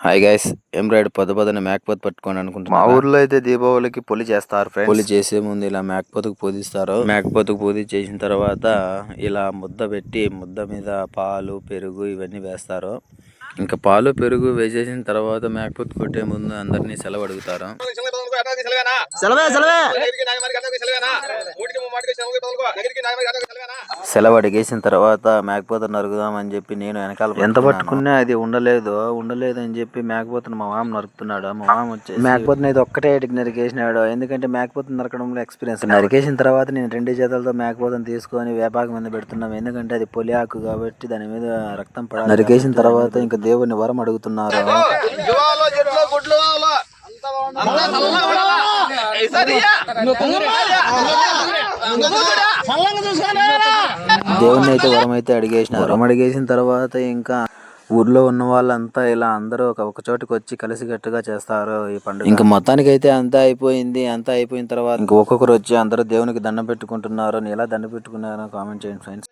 Hi guys ఎంబ్రాయిడ్ పొద్దు పొద్దున మేకపోతు పట్టుకోండి మా అనుకుంటున్నా ఊర్లో అయితే దీపావళికి పొలి చేస్తారు ఫ్రెండ్స్ చేసే ముందు ఇలా మేకపోతుకు పూజిస్తారు మేకపోతుకు పూజ చేసిన తర్వాత ఇలా ముద్ద పెట్టి ముద్ద మీద పాలు పెరుగు ఇవన్నీ వేస్తారు. ఇంకా పాలు పెరుగు వేసేసిన తర్వాత మేకపోతు కొట్టే ముందు అందరినీ సెలవు అడుగుతారు. సెలవే సెలవే. సెలవు అడిగేసిన తర్వాత మేకపోత నరుకుదాం అని చెప్పి నేను వెనకాల ఎంత పట్టుకున్నా అది ఉండలేదు ఉండలేదు అని చెప్పి మేకపోతను మా మామ నరుకుతున్నాడు. మా మామ వచ్చేసి మేకపోతను అయితే ఒక్కటే ఇటుకి నరికేసినాడు. ఎందుకంటే మేకపోతను నరకడంలో ఎక్స్పీరియన్స్ నరికేసిన తర్వాత నేను రెండు చేతులతో మేకపోతను తీసుకొని వేపాకు మీద పెడుతున్నాం. ఎందుకంటే అది పొలి ఆకు కాబట్టి దాని మీద రక్తం పడాలి నరికేసిన తర్వాత ఇంకా దేవుని వరం అడుగుతున్నారు. దేవుని అయితే వరం అయితే అడిగేసినారు. వరం. అడిగేసిన తర్వాత ఇంకా ఊర్లో ఉన్న వాళ్ళంతా ఇలా అందరూ ఒక ఒక చోటుకి వచ్చి కలిసికట్టుగా చేస్తారు ఈ పండుగ. ఇంకా మొత్తానికి అయితే అంతా అయిపోయింది. అంతా అయిపోయిన తర్వాత ఇంకా ఒక్కొక్కరు వచ్చి అందరూ దేవునికి దండం పెట్టుకుంటున్నారు. నేను ఎలా దండం పెట్టుకున్నారో కామెంట్ చేయండి ఫ్రెండ్స్.